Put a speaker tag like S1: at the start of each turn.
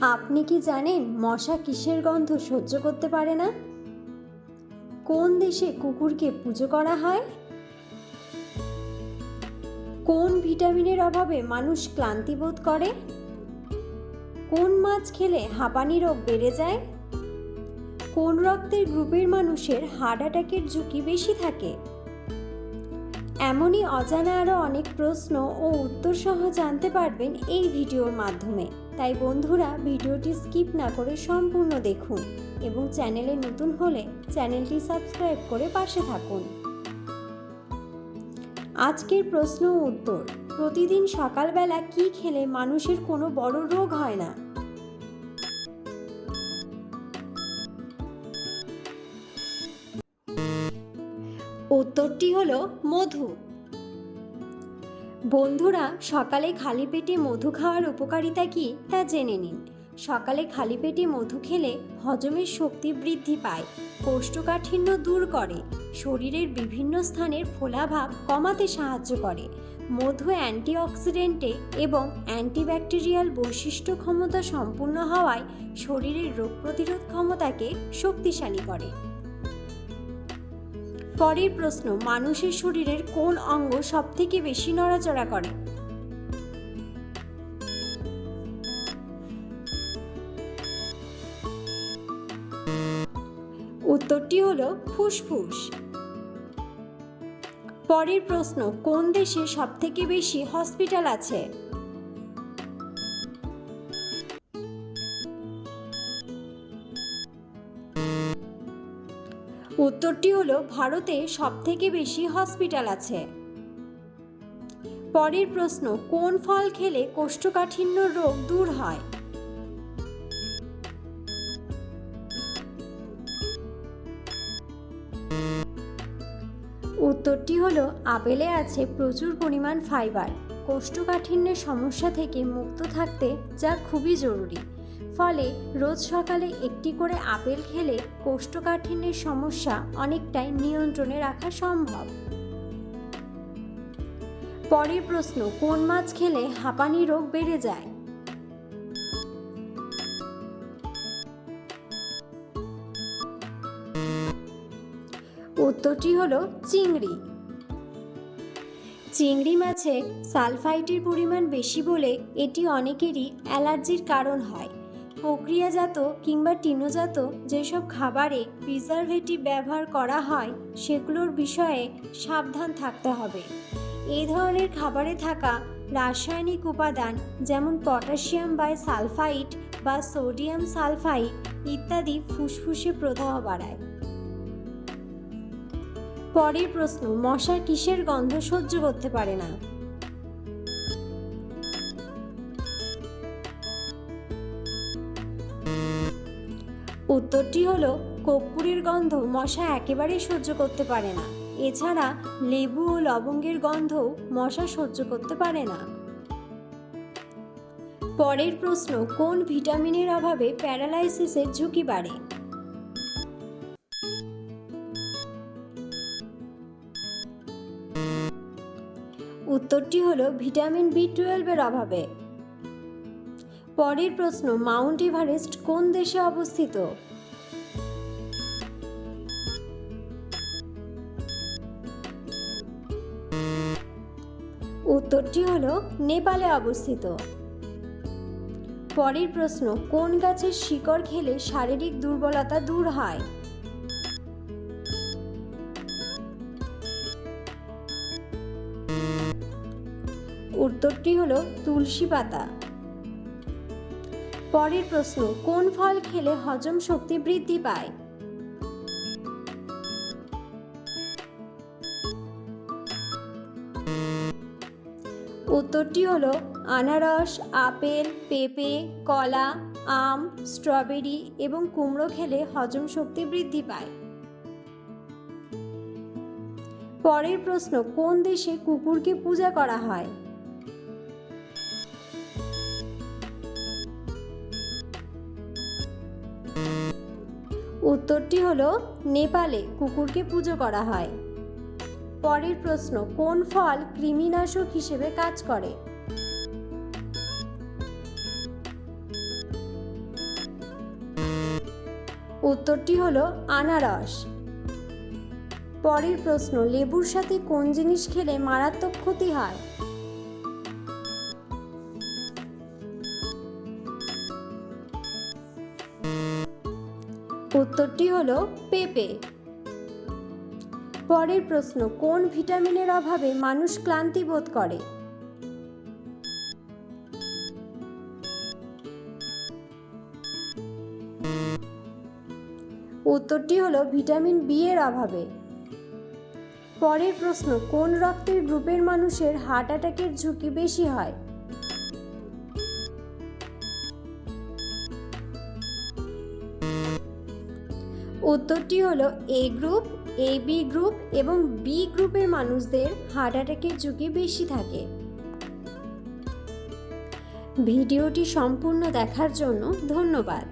S1: আপনি কি জানেন মশা কিসের গন্ধ সহ্য করতে পারে না? কোন দেশে কুকুরকে পুজো করা হয়? কোন ভিটামিনের অভাবে মানুষ ক্লান্তি বোধ করে? কোন মাছ খেলে হাঁপানি রোগ বেড়ে যায়? কোন রক্তের গ্রুপের মানুষের হার্ট অ্যাটাকের ঝুঁকি বেশি থাকে? এমনই অজানা আরও অনেক প্রশ্ন ও উত্তর সহ জানতে পারবেন এই ভিডিওর মাধ্যমে। তাই বন্ধুরা ভিডিওটি স্কিপ না করে সম্পূর্ণ দেখুন এবং চ্যানেলে নতুন হলে চ্যানেলটি সাবস্ক্রাইব করে পাশে থাকুন। আজকের প্রশ্ন উত্তর। প্রতিদিন সকালবেলা কি খেলে মানুষের কোনো বড় রোগ হয় না? উত্তরটি হলো মধু। বন্ধুরা, সকালে খালি পেটে মধু খাওয়ার উপকারিতা কি তা জেনে নিন। সকালে খালি পেটে মধু খেলে হজমের শক্তি বৃদ্ধি পায়, কোষ্ঠকাঠিন্য দূর করে, শরীরের বিভিন্ন স্থানের ফোলাভাব কমাতে সাহায্য করে। মধু অ্যান্টিঅক্সিডেন্টে এবং অ্যান্টিব্যাকটেরিয়াল বৈশিষ্ট্য ক্ষমতা সম্পূর্ণ হওয়ায় শরীরের রোগ প্রতিরোধ ক্ষমতাকে শক্তিশালী করে। পরের প্রশ্ন, মানুষের শরীরের কোন অঙ্গ সবথেকে বেশি নড়াচড়া করে? উত্তরটি হলো ফুসফুস। পরের প্রশ্ন, কোন দেশে সবথেকে বেশি হসপিটাল আছে? উত্তরটি হলো, ভারতে সবথেকে বেশি হসপিটাল আছে। পরের প্রশ্ন, কোন ফল খেলে কোষ্ঠকাঠিন্য রোগ দূর হয়? উত্তরটি হলো, আপেলে আছে প্রচুর পরিমাণ ফাইবার কোষ্ঠকাঠিন্যের সমস্যা থেকে মুক্ত থাকতে যা খুবই জরুরি। ফলে রোজ সকালে একটি করে আপেল খেলে কোষ্ঠকাঠিন্যের সমস্যা অনেকটাই নিয়ন্ত্রণে রাখা সম্ভব। পরের প্রশ্ন, কোন মাছ খেলে হাঁপানি রোগ বেড়ে যায়? উত্তরটি হলো চিংড়ি। চিংড়ি মাছে সালফাইটের পরিমাণ বেশি বলে এটি অনেকেরই অ্যালার্জির কারণ হয়। প্রক্রিয়াজাত কিংবা টিনোজাত যেসব খাবারে প্রিজারভেটিভ ব্যবহার করা হয়, সেগুলোর বিষয়ে সাবধান থাকতে হবে। এই ধরনের খাবারে থাকা রাসায়নিক উপাদান যেমন পটাশিয়াম বাই সালফাইট বা সোডিয়াম সালফাইট ইত্যাদি ফুসফুসে প্রদাহ বাড়ায়। পরের প্রশ্ন, মশা কিসের গন্ধ সহ্য করতে পারে না? উত্তরটি হলো, কর্পূরের গন্ধ মশা একেবারেই সহ্য করতে পারে না। এছাড়া, লেবু ও লবঙ্গের গন্ধও মশা সহ্য করতে পারে না। পরের প্রশ্ন, কোন ভিটামিনের অভাবে প্যারালাইসিসের ঝুঁকি বাড়ে? উত্তরটি হলো, ভিটামিন বি টুয়েলভের অভাবে। পরের প্রশ্ন, মাউন্ট এভারেস্ট কোন দেশে অবস্থিত? উত্তরটি হলো, নেপালে অবস্থিত। পরের প্রশ্ন, কোন গাছের শিকড় খেলে শারীরিক দুর্বলতা দূর হয়? উত্তরটি হল, তুলসী পাতা। পরের প্রশ্ন, কোন ফল খেলে হজম শক্তি বৃদ্ধি পায়? উত্তরটি হলো আনারস, আপেল, পেঁপে, কলা, আম, স্ট্রবেরি এবং কুমড়ো খেলে হজম শক্তি বৃদ্ধি পায়। পরের প্রশ্ন, কোন দেশে কুকুরকে পূজা করা হয়? উত্তরটি হলো, নেপালে কুকুরকে পুজো করা হয়। পরের প্রশ্ন, কোন ফল কৃমিনাশক হিসেবে কাজ করে? উত্তরটি হলো, আনারস। পরের প্রশ্ন, লেবুর সাথে কোন জিনিস খেলে মারাত্মক ক্ষতি হয়? উত্তরটি হলো পেঁপে। পরের প্রশ্ন, কোন ভিটামিনের অভাবে মানুষ ক্লান্তি বোধ করে? উত্তরটি হলো ভিটামিন বি এর অভাবে। পরের প্রশ্ন, কোন রক্তের গ্রুপের মানুষের হার্ট অ্যাটাকের ঝুঁকি বেশি হয়? উত্তরটি হলো A group A B group এবং বি গ্রুপের মানুষদের হার্ট অ্যাটাকের ঝুঁকি বেশি থাকে। ভিডিওটি সম্পূর্ণ দেখার জন্য ধন্যবাদ।